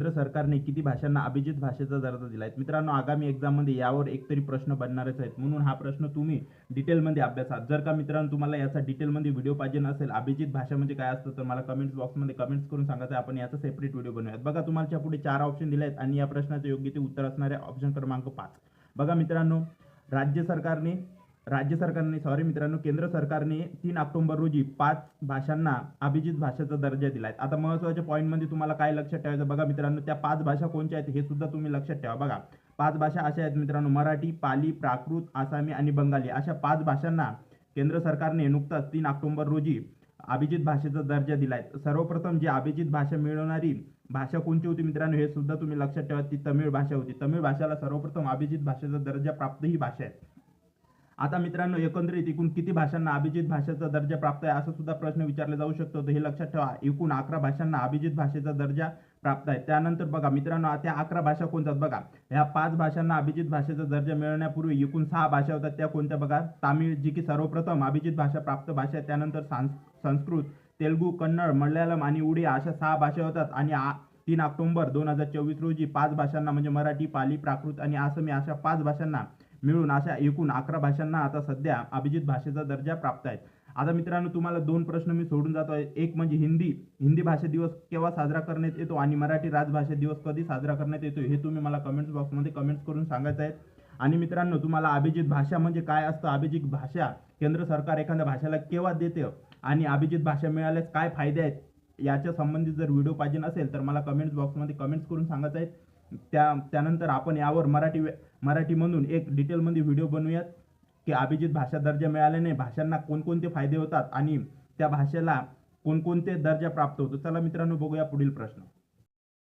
केंद्र सरकारने किती भाषांना अभिजित भाषेचा दर्जा दिला आहे? मित्रांनो आगामी एक्झाममध्ये यावर एकतरी प्रश्न बनणारच आहेत. म्हणून हा प्रश्न तुम्ही डिटेलमध्ये अभ्यासात. जर का मित्रांनो तुम्हाला याचा डिटेलमध्ये व्हिडिओ पाहिजे नसेल अभिजित भाषा म्हणजे काय असतं तर मला कमेंट्स बॉक्समध्ये कमेंट्स करून सांगायचं आपण याचा सेपरेट व्हिडिओ बनवूयात. बघा तुम्हाला पुढे चार ऑप्शन दिले आहेत आणि या प्रश्नाचे योग्य ते उत्तर असणारे ऑप्शन क्रमांक पाच. बघा मित्रांनो राज्य सरकारने राज्य सरकारने सॉरी मित्रांनो केंद्र सरकारने तीन ऑक्टोबर रोजी पाच भाषांना अभिजित भाषेचा दर्जा दिलाय. आता महत्त्वाच्या पॉईंटमध्ये तुम्हाला काय लक्षात ठेवायचं बघा मित्रांनो त्या पाच भाषा कोणत्या आहेत हे सुद्धा तुम्ही लक्षात ठेवा बघा. पाच भाषा अशा आहेत मित्रांनो मराठी पाली प्राकृत आसामी आणि बंगाली. अशा पाच भाषांना केंद्र सरकारने नुकताच तीन ऑक्टोबर रोजी अभिजित भाषेचा दर्जा दिलाय. सर्वप्रथम जी अभिजित भाषा मिळवणारी भाषा कोणती होती मित्रांनो हे सुद्धा तुम्ही लक्षात ठेवा. ती तमिळ भाषा होती. तमिळ भाषेला सर्वप्रथम अभिजित भाषेचा दर्जा प्राप्त ही भाषा आहे. आता मित्रांनो एकंदरीत एकूण किती भाषांना अभिजित भाषेचा दर्जा प्राप्त आहे असं सुद्धा प्रश्न विचारला जाऊ शकतो. तर हे लक्षात ठेवा एकूण अकरा भाषांना अभिजित भाषेचा दर्जा प्राप्त आहे. त्यानंतर बघा मित्रांनो त्या अकरा भाषा कोणत्या बघा? ह्या पाच भाषांना अभिजित भाषेचा दर्जा मिळवण्यापूर्वी एकूण सहा भाषा होतात त्या कोणत्या बघा? तामिळ जी की सर्वप्रथम अभिजित भाषा प्राप्त भाषा आहे. त्यानंतर सांस संस्कृत तेलुगू कन्नड मल्याळम आणि उडिया अशा सहा भाषा होतात आणि आ- तीन ऑक्टोबर दोन हजार चोवीस रोजी पाच भाषांना म्हणजे मराठी पाली प्राकृत आणि आसामी अशा पाच भाषांना मिळून अशा एकूण अकरा भाषांना आता सध्या अभिजित भाषेचा दर्जा प्राप्त आहे. आता मित्रांनो तुम्हाला दोन प्रश्न मी सोडून जातो आहे एक म्हणजे हिंदी. हिंदी भाषा दिवस केव्हा साजरा करण्यात येतो आणि मराठी राजभाषा दिवस कधी साजरा करण्यात येतो हे तुम्ही मला कमेंट्स बॉक्समध्ये कमेंट्स करून सांगायचं आहे. आणि मित्रांनो तुम्हाला अभिजित भाषा म्हणजे काय असतं? अभिजित भाषा केंद्र सरकार एखाद्या भाषेला केव्हा देते आणि अभिजित भाषा मिळाल्यास काय फायदे आहेत? याच्या संबंधित जर व्हिडिओ पाहिजे असेल तर मला कमेंट्स बॉक्समध्ये कमेंट्स करून सांगायचं आहे. त्या त्यानंतर आपण यावर मराठी मराठीमधून एक डिटेलमध्ये व्हिडिओ बनवूयात की अभिजित भाषा दर्जा मिळाल्याने भाषांना कोणकोणते फायदे होतात आणि त्या भाषेला कोणकोणते दर्जा प्राप्त होतो. चला मित्रांनो बघूया पुढील प्रश्न.